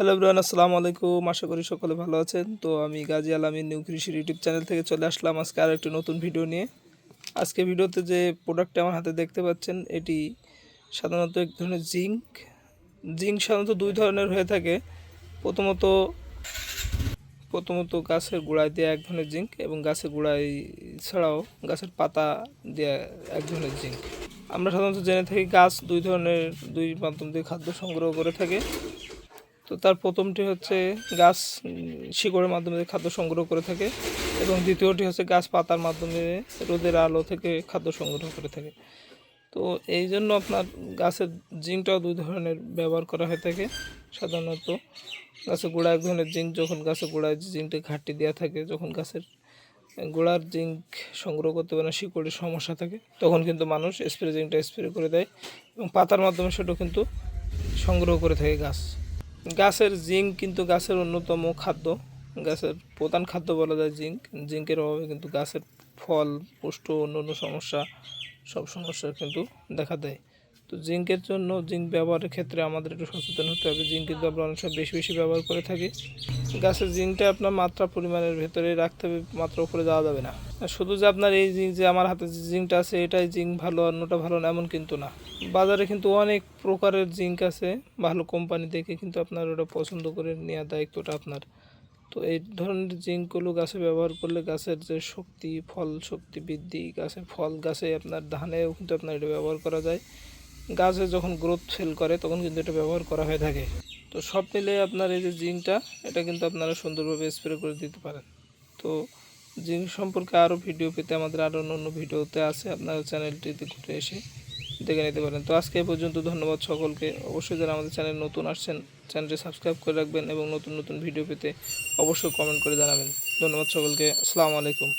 Hello bran আসসালামু আলাইকুম। আশা করি সকলে ভালো আছেন। তো আমি গাজী আলামিন নিউ কৃষির ইউটিউব চ্যানেল থেকে চলে আসলাম আজকে আর একটি নতুন ভিডিও নিয়ে। আজকে ভিডিওতে যে প্রোডাক্টটা আমার হাতে দেখতে পাচ্ছেন, এটি সাধারণত এক ধরনের জিঙ্ক জিঙ্ক সাধারণত দুই ধরনের হয়ে থাকে। প্রথমত প্রথমত গাছের গোড়ায় দেওয়া এক ধরনের জিঙ্ক এবং গাছের গোড়ায় ছাড়াও গাছের পাতা দিয়ে এক ধরনের জিঙ্ক আমরা সাধারণত জেনে থাকি গাছ দুই ধরনের, দুই মাধ্যম দিয়ে খাদ্য সংগ্রহ করে থাকে। তো তার প্রথমটি হচ্ছে গাছ শিকড়ের মাধ্যমে খাদ্য সংগ্রহ করে থাকে এবং দ্বিতীয়টি হচ্ছে গাছ পাতার মাধ্যমে রোদের আলো থেকে খাদ্য সংগ্রহ করে থাকে। তো এই জন্য আপনার গাছের জিঙ্কটাও দুই ধরনের ব্যবহার করা হয়ে থাকে। সাধারণত গাছের গোড়ায় এক ধরনের জিঙ্ক যখন গাছের গোড়ায় জিঙ্কটা ঘাটতি দেওয়া থাকে, যখন গাছের গোড়ার জিঙ্ক সংগ্রহ করতে পারে না, শিকড়ের সমস্যা থাকে, তখন কিন্তু মানুষ স্প্রে জিঙ্কটা স্প্রে করে দেয় এবং পাতার মাধ্যমে সেটাও কিন্তু সংগ্রহ করে থাকে গাছ। গাছের জিঙ্ক কিন্তু গাছের অন্যতম খাদ্য। গাছের প্রধান খাদ্য বলা যায় জিঙ্ক। জিঙ্কের অভাবে কিন্তু গাছের ফল, পুষ্ট অন্য অন্য সমস্যা, সব সমস্যা কিন্তু দেখা দেয়। তো জিঙ্কের জন্য জিঙ্ক ব্যবহারের ক্ষেত্রে আমাদের একটু সচেতন হতে হবে। জিঙ্কের আমরা অনেক সময় বেশি বেশি ব্যবহার করে থাকি। গাছের জিঙ্কটা আপনার মাত্রা পরিমাণের ভেতরে রাখতে হবে, মাত্রা উপরে যাওয়া যাবে না। শুধু যে আপনার এই জিঙ্ক যে আমার হাতে যে জিঙ্কটা আছে, এটাই জিঙ্ক ভালো অন্যটা ভালো না, এমন কিন্তু না। বাজারে কিন্তু অনেক প্রকারের জিঙ্ক আছে, ভালো কোম্পানি দেখে কিন্তু আপনার ওটা পছন্দ করে নেওয়ার দায়িত্বটা আপনার। তো এই ধরনের জিঙ্কগুলো গাছে ব্যবহার করলে গাছের যে শক্তি, ফল শক্তি বৃদ্ধি গাছের ফল, গাছে আপনার ধানেও কিন্তু আপনার এটা ব্যবহার করা যায়। গাছে যখন গ্রোথ ফেল করে, তখন কিন্তু এটা ব্যবহার করা হয়ে থাকে। তো সব মিলে আপনার এই যে জিঙ্কটা এটা কিন্তু আপনারা সুন্দরভাবে স্প্রে করে দিতে পারেন। তো জিঙ্ক সম্পর্কে আরও ভিডিও পেতে আমাদের আরও অন্য ভিডিওতে আছে, আপনারা চ্যানেলটিতে ঘুরে এসে দেখে নিতে পারেন। তো আজকে পর্যন্ত ধন্যবাদ সকলকে। অবশ্যই যারা আমাদের চ্যানেল নতুন আসছেন চ্যানেলটি সাবস্ক্রাইব করে রাখবেন এবং নতুন নতুন ভিডিও পেতে অবশ্যই কমেন্ট করে জানাবেন। ধন্যবাদ সকলকে। আসসালামু আলাইকুম।